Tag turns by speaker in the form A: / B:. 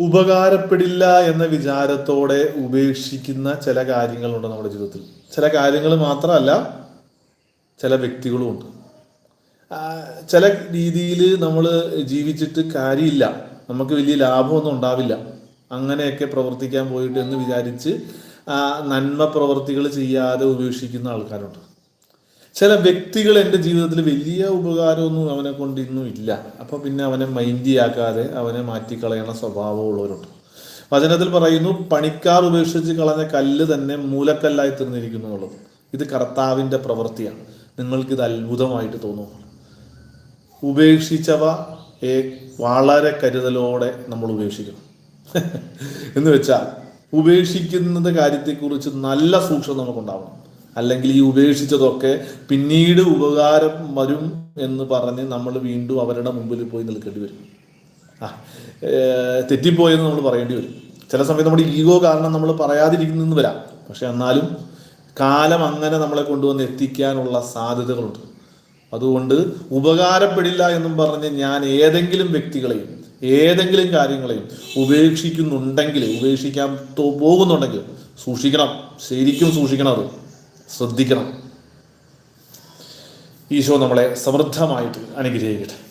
A: ഉപകാരപ്പെടില്ല എന്ന വിചാരത്തോടെ ഉപേക്ഷിക്കുന്ന ചില കാര്യങ്ങളുണ്ട് നമ്മുടെ ജീവിതത്തിൽ. ചില കാര്യങ്ങൾ മാത്രമല്ല ചില വ്യക്തികളുമുണ്ട് ചില രീതിയിൽ നമ്മൾ ജീവിച്ചിട്ട് കാര്യമില്ല. നമുക്ക് വലിയ ലാഭമൊന്നും ഉണ്ടാവില്ല. അങ്ങനെയൊക്കെ പ്രവർത്തിക്കാൻ പോയിട്ട് എന്ന് വിചാരിച്ച് നന്മ പ്രവർത്തികൾ ചെയ്യാതെ ഉപേക്ഷിക്കുന്ന ആൾക്കാരുണ്ട്. ചില വ്യക്തികൾ എന്റെ ജീവിതത്തിൽ വലിയ ഉപകാരമൊന്നും അവനെ കൊണ്ട് ഇന്നും ഇല്ല. അപ്പോൾ പിന്നെ അവനെ മൈൻഡിയാക്കാതെ അവനെ മാറ്റിക്കളയണ സ്വഭാവമുള്ളവരുണ്ട് വചനത്തിൽ പറയുന്നു പണിക്കാർ ഉപേക്ഷിച്ച് കളഞ്ഞ കല്ല് തന്നെ മൂലക്കല്ലായി തീർന്നിരിക്കുന്നു എന്നുള്ളത്. ഇത് കർത്താവിന്റെ പ്രവൃത്തിയാണ്. നിങ്ങൾക്കിത് അത്ഭുതമായിട്ട് തോന്നുന്നു. ഉപേക്ഷിച്ചവ ഏ- വളരെ കരുതലോടെ നമ്മൾ ഉപേക്ഷിക്കണം. എന്ന് വെച്ചാൽ ഉപേക്ഷിക്കുന്നത് കാര്യത്തെക്കുറിച്ച് നല്ല സൂക്ഷ്മം നമുക്കുണ്ടാവണം അല്ലെങ്കിൽ ഈ ഉപേക്ഷിച്ചതൊക്കെ പിന്നീട് ഉപകാരം വരും എന്ന് പറഞ്ഞ് നമ്മൾ വീണ്ടും അവരുടെ മുമ്പിൽ പോയി നിൽക്കേണ്ടി വരും. ആ തെറ്റിപ്പോയെന്ന് നമ്മൾ പറയേണ്ടി വരും. ചില സമയത്ത് നമ്മുടെ ഈഗോ കാരണം നമ്മൾ പറയാതിരിക്കുന്നെന്ന് വരാം. പക്ഷെ എന്നാലും കാലം അങ്ങനെ നമ്മളെ കൊണ്ടുവന്ന് എത്തിക്കാനുള്ള സാധ്യതകളുണ്ട്. അതുകൊണ്ട് ഉപകാരപ്പെടില്ല എന്നും പറഞ്ഞ് ഞാൻ ഏതെങ്കിലും വ്യക്തികളെയും ഏതെങ്കിലും കാര്യങ്ങളെയും ഉപേക്ഷിക്കുന്നുണ്ടെങ്കിൽ ഉപേക്ഷിക്കാൻ പോകുന്നുണ്ടെങ്കിൽ സൂക്ഷിക്കണം. ശരിക്കും സൂക്ഷിക്കണം അത്. ശ്രദ്ധിക്കണം. ഈശോ നമ്മളെ സമൃദ്ധമായിട്ട് അനുഗ്രഹിക്കട്ടെ.